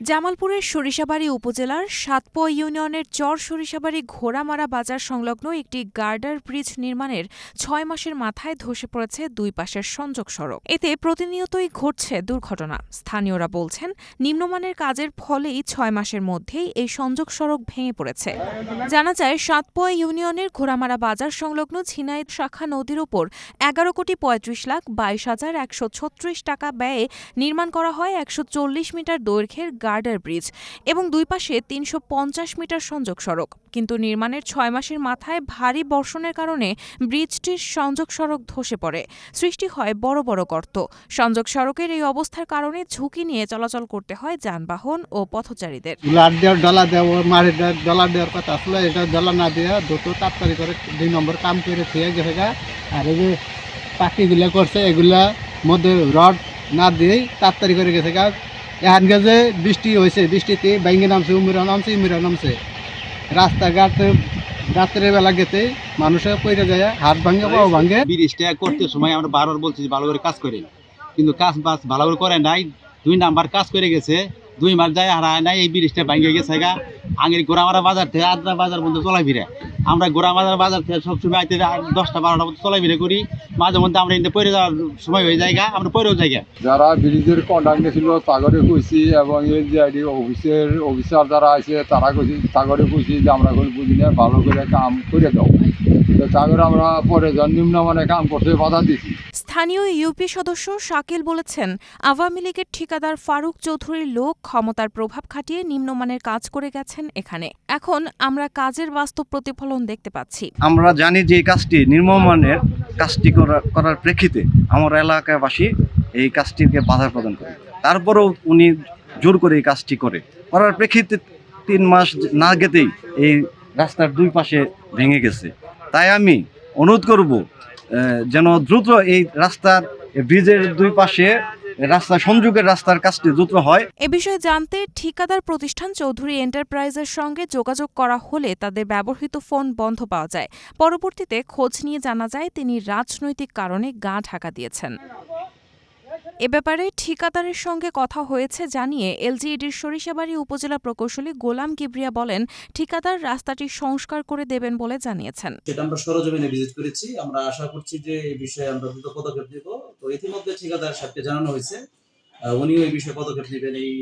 জামালপুরের সরিষাবাড়ি উপজেলার সাতপোয়া ইউনিয়নের চর সরিষাবাড়ি ঘোড়ামারা বাজার সংলগ্ন একটি গার্ডার ব্রিজ নির্মাণের ছয় মাসের মাথায় ধসে পড়েছে দুই পাশের সংযোগ সড়ক। এতে প্রতিনিয়তই ঘটছে দুর্ঘটনা। স্থানীয়রা বলছেন, নিম্নমানের কাজের ফলেই ছয় মাসের মধ্যেই এই সংযোগ সড়ক ভেঙে পড়েছে। জানা যায়, সাতপোয়া ইউনিয়নের ঘোড়ামারা বাজার সংলগ্ন ঝিনাইদ শাখা নদীর ওপর এগারো কোটি পঁয়ত্রিশ লাখ বাইশ হাজার একশো ছত্রিশ টাকা ব্যয়ে নির্মাণ করা হয় একশো চল্লিশ মিটার দৈর্ঘ্যের গার্ডার ব্রিজ এবং দুই পাশে তিনশো পঞ্চাশ মিটার সংযোগ সড়ক। কিন্তু নির্মাণের ছয় মাসের মাথায় ভারী বর্ষণের কারণে ব্রিজটির সংযোগ সড়ক ধসে পড়ে। সৃষ্টি হয় বড় বড় গর্ত। সংযোগ সড়কের এই অবস্থার কারণে ঝুঁকি নিয়ে চলাচল করতে হয় যানবাহন ও পথচারীদের। ডলা দেওয়া ডলা দেওয়ার কথা ডলা না করে দুই নম্বর কাম করে আর পাখিগুলা করছে, এগুলা মধ্যে রড না দিয়েই তাড়াতাড়ি করে গেছে গা। এখন গেছে বৃষ্টি হয়েছে বৃষ্টিতে ব্যাঙ্গে নামছে উমিরা নামছে উমিরা নামছে। রাস্তাঘাট রাত্রের বেলা গেতে মানুষের পড়ে যায় হাত ভাঙে পাও ভাঙে। ব্রিজটা করতে সময় আমরা বারবার বলছি ভালো করে কাজ করেন। কিন্তু কাজ বাস ভালো করে করে নাই দুই নাম্বার কাজ করে গেছে দুই মাস যায় হারায় নাই এই ব্রিজটা ভাঙে গেছে গা। আগের গোড়ামারা বাজার থেকে আদ্রা বাজার পর্যন্ত চলাই ফিরে। আমরা গোড়ামারা বাজার থেকে সবসময় আইতে দশটা, বারোটা পর্যন্ত চলাই ফিরে করি। মাঝে মধ্যে আমরা এতে পড়ে যাওয়ার সময় হয়ে যায় আমরা পড়েও যাই গা। যারা ব্রিজের কন্ট্রাক্ট ছিল তাগরে কইছি এবং এলজিআইডি অফিসের অফিসার যারা আছে তারা কইছি, তাগরে কইছি যে আমরা কোনো বুঝি না, ভালো করে কাম করে দাও। তো তাগরে আমরা পরে নিম্নমানে কাম করতে বাধা দিছি। স্থানীয় ইউপি সদস্য শাকিল বলেছেন, আওয়ামী লীগের ঠিকাদার ফারুক চৌধুরীর লোক ক্ষমতার প্রভাব খাটিয়ে নিম্নমানের কাজ করে গেছেন এখানে। এখন আমরা কাজের বাস্তব প্রতিফলন দেখতে পাচ্ছি। আমরা জানি যে কাজটি নির্মমানের কাজটি করা- করার প্রেক্ষিতে আমার এলাকাবাসী এই কাজটিকে বাধা প্রদান করে। তারপরেও উনি জোর করে এই কাজটি করে। করার প্রেক্ষিতে তিন মাস না গেতেই এই রাস্তার দুই পাশে ভেঙে গেছে। তাই আমি অনুরোধ করব যেন দ্রুত এই রাস্তার ব্রিজের দুই পাশে রাস্তা, সংযোগের রাস্তার কাজটি দ্রুত হয়। এ বিষয়ে জানতে ঠিকাদার প্রতিষ্ঠান চৌধুরী এন্টারপ্রাইজের সঙ্গে যোগাযোগ করা হলে তাদের ব্যবহৃত ফোন বন্ধ পাওয়া যায়। পরবর্তীতে খোঁজ নিয়ে জানা যায়, তিনি রাজনৈতিক কারণে গা ঢাকা দিয়েছেন। এ ব্যাপারে ঠিকাদারের সঙ্গে কথা হয়েছে জানিয়ে এলজিইডির সরিষাবাড়ি উপজেলা প্রকৌশলী গোলাম কিবরিয়া বলেন, ঠিকাদার রাস্তাটি সংস্কার করে দেবেন বলে জানিয়েছেন। সেটা আমরা সরজমিনে ভিজিট করেছি। আমরা আশা করছি যে এই বিষয়ে আমরা দ্রুত পদক্ষেপ তো ইতিমধ্যে ঠিকাদার সাহেবকে জানানো হয়েছে। উনিও এই বিষয়ে পদক্ষেপ নেবেন। এই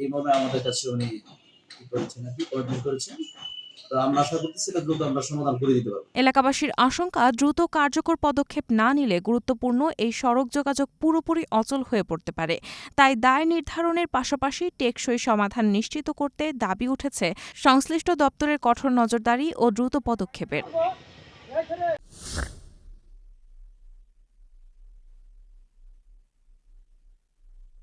এই মর্মে আমাদের কাছে উনি করেছেন আর কি করেছেন। আমরা আশা করতেছি দ্রুত আমরা সমাধান করে দিতে পারব। এলাকাবাসীর আশঙ্কা, দ্রুত কার্যকর পদক্ষেপ না নিলে গুরুত্বপূর্ণ এই সড়ক যোগাযোগ পুরোপুরি অচল হয়ে পড়তে পারে। তাই দায় নির্ধারণের পাশাপাশি টেকসই সমাধান নিশ্চিত করতে দাবি উঠেছে সংশ্লিষ্ট দপ্তরের কঠোর নজরদারি ও দ্রুত পদক্ষেপের।